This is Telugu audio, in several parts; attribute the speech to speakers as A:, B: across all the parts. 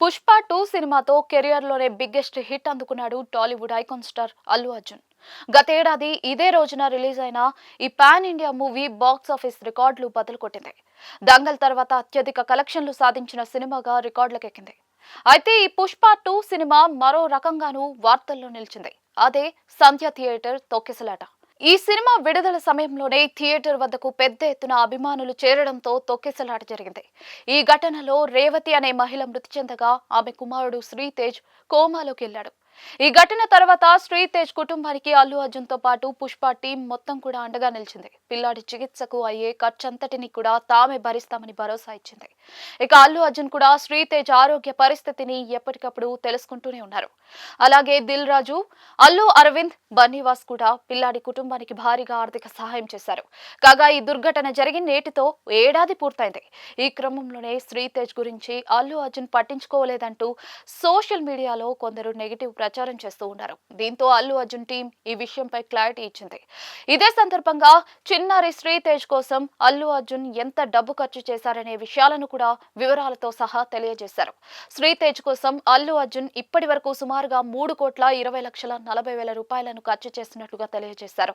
A: పుష్ప టూ సినిమాతో కెరియర్లోనే బిగ్గెస్ట్ హిట్ అందుకున్నాడు Tollywood icon star Allu Arjun. గతేడాది ఇదే రోజున రిలీజ్ అయిన ఈ pan India movie box office రికార్డులు బదులు కొట్టింది. దంగల్ తర్వాత అత్యధిక కలెక్షన్లు సాధించిన సినిమాగా రికార్డులకెక్కింది. అయితే ఈ పుష్ప టూ సినిమా మరో రకంగానూ వార్తల్లో నిలిచింది. అదే సంధ్య థియేటర్ తొక్కిసలాట. ఈ సినిమా విడుదల సమయంలోనే థియేటర్ వద్దకు పెద్ద ఎత్తున అభిమానులు చేరడంతో తొక్కిసలాట జరిగింది. ఈ ఘటనలో రేవతి అనే మహిళ మృతి చెందగా ఆమె కుమారుడు శ్రీతేజ్ కోమాలోకి వెళ్ళాడు ఈ ఘటన తర్వాత శ్రీతేజ్ కుటుంబానికి అల్లు అర్జున్తో పాటు పుష్ప టీం మొత్తం కూడా అండగా నిలిచింది. పిల్లాడి చికిత్సకు అయ్యే ఖర్చంతటిని కూడా తామే భరిస్తామని భరోసా ఇచ్చింది. ఇక అల్లు అర్జున్ కూడా శ్రీతేజ్ ఆరోగ్య పరిస్థితిని ఎప్పటికప్పుడు తెలుసుకుంటూనే ఉన్నారు. అలాగే దిల్ రాజు అల్లు అరవింద్ బన్నీవాస్ కూడా పిల్లాడి కుటుంబానికి భారీగా ఆర్థిక సహాయం చేశారు. కాగా ఈ దుర్ఘటన జరిగిన నేటితో ఏడాది పూర్తయింది. ఈ క్రమంలోనే శ్రీతేజ్ గురించి అల్లు అర్జున్ పట్టించుకోలేదంటూ సోషల్ మీడియాలో కొందరు నెగిటివ్ ప్రచారం చేస్తూ ఉన్నారు. దీంతో అల్లు అర్జున్ టీం ఈ విషయంపై క్లారిటీ ఇచ్చింది. ఇదే సందర్భంగా చిన్నారి శ్రీతేజ్ కోసం అల్లు అర్జున్ ఎంత డబ్బు ఖర్చు చేశారనే విషయాలను కూడా వివరాలతో సహా తెలియజేశారు. శ్రీతేజ్ కోసం అల్లు అర్జున్ ఇప్పటి వరకు సుమారుగా మూడు కోట్ల ఇరవై లక్షల నలభై వేల రూపాయలను ఖర్చు చేసినట్లుగా తెలియజేశారు.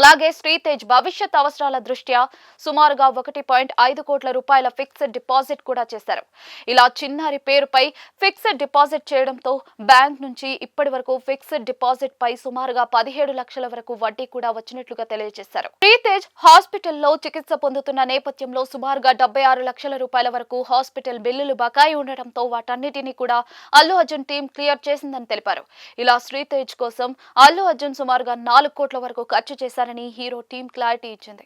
A: అలాగే శ్రీతేజ్ భవిష్యత్ అవసరాల దృష్ట్యా సుమారుగా ఒకటి పాయింట్ ఐదు కోట్ల రూపాయల ఫిక్స్డ్ డిపాజిట్ కూడా చేశారు. ఇలా చిన్నారి పేరుపై ఫిక్స్డ్ డిపాజిట్ చేయడంతో బ్యాంక్ నుంచి ఇప్పటి వరకు ఫిక్స్డ్ డిపాజిట్ పై సుమారుగా పదిహేడు లక్షల వరకు వడ్డీ కూడా వచ్చినట్లుగా తెలియజేశారు. శ్రీతేజ్ హాస్పిటల్లో చికిత్స పొందుతున్న నేపథ్యంలో సుమారుగా డెబ్బై ఆరు లక్షల రూపాయల వరకు హాస్పిటల్ బిల్లులు బకాయి ఉండటంతో వాటన్నిటినీ కూడా అల్లు అర్జున్ టీం క్లియర్ చేసిందని తెలిపారు. ఇలా శ్రీతేజ్ కోసం అల్లు అర్జున్ సుమారుగా నాలుగు కోట్ల వరకు ఖర్చు చేశారని హీరో టీం క్లారిటీ ఇచ్చింది.